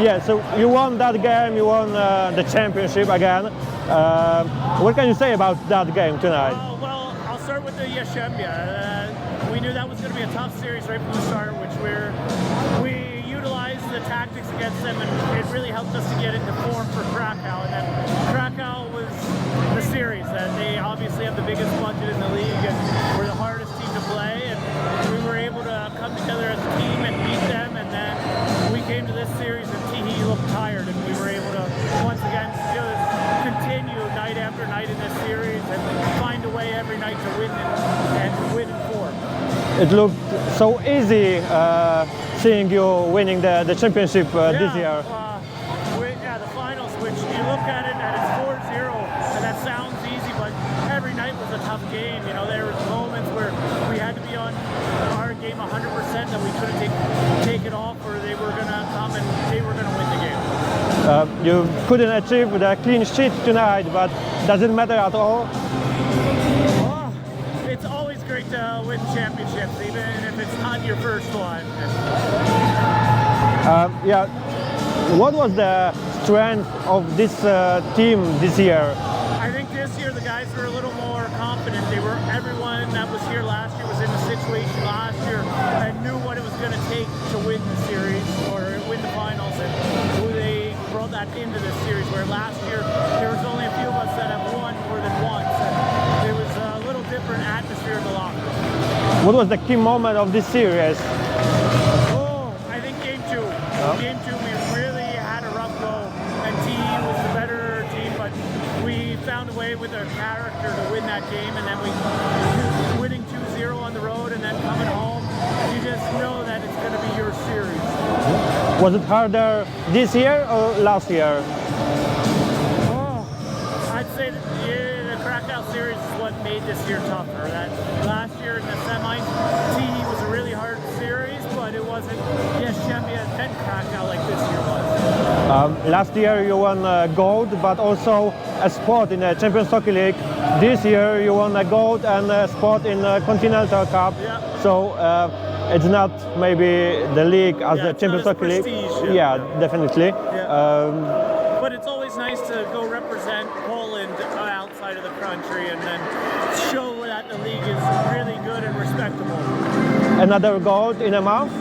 Yeah, so you won that game, you won uh, the championship again. Uh, what can you say about that game tonight? Uh, well, I'll start with the Yashembia. Uh, we knew that was going to be a tough series right from the start, which we're we utilized the tactics against them, and it really helped us to get into form for It looked so easy uh, seeing you winning the, the championship uh, this year. Uh, we, yeah, the finals, which you look at it and it's 4-0, and that sounds easy, but every night was a tough game. You know, there was moments where we had to be on our game 100% that we couldn't take take it off, or they were gonna come and they were gonna win the game. Uh, you couldn't achieve the clean sheet tonight, but does it matter at all? To win championships, even if it's not your first one. Um, yeah. What was the strength of this uh, team this year? I think this year the guys were a little more confident. They were everyone that was here last year was in the situation last year and knew what it was going to take to win the series or win the finals, and they brought that into this series. Where last year What was the key moment of this series? Oh, I think game two. Game two, we really had a rough go, and T was the better team, but we found a way with our character to win that game, and then we winning 2-0 on the road, and then coming home. You just know that it's going to be your series. Was it harder this year or last year? Oh, I'd say the Krakow series is what made this year tougher. That last year in the semis, Um, last year you won uh, gold, but also a spot in the Champions Hockey League. This year you won a gold and a spot in the Continental Cup. Yeah. So uh, it's not maybe the league as Yeah, the Champions Hockey League. yeah, yeah. definitely. Um, But it's always nice to go represent Poland outside of the country and then show that the league is really good and respectable. another gold in a month.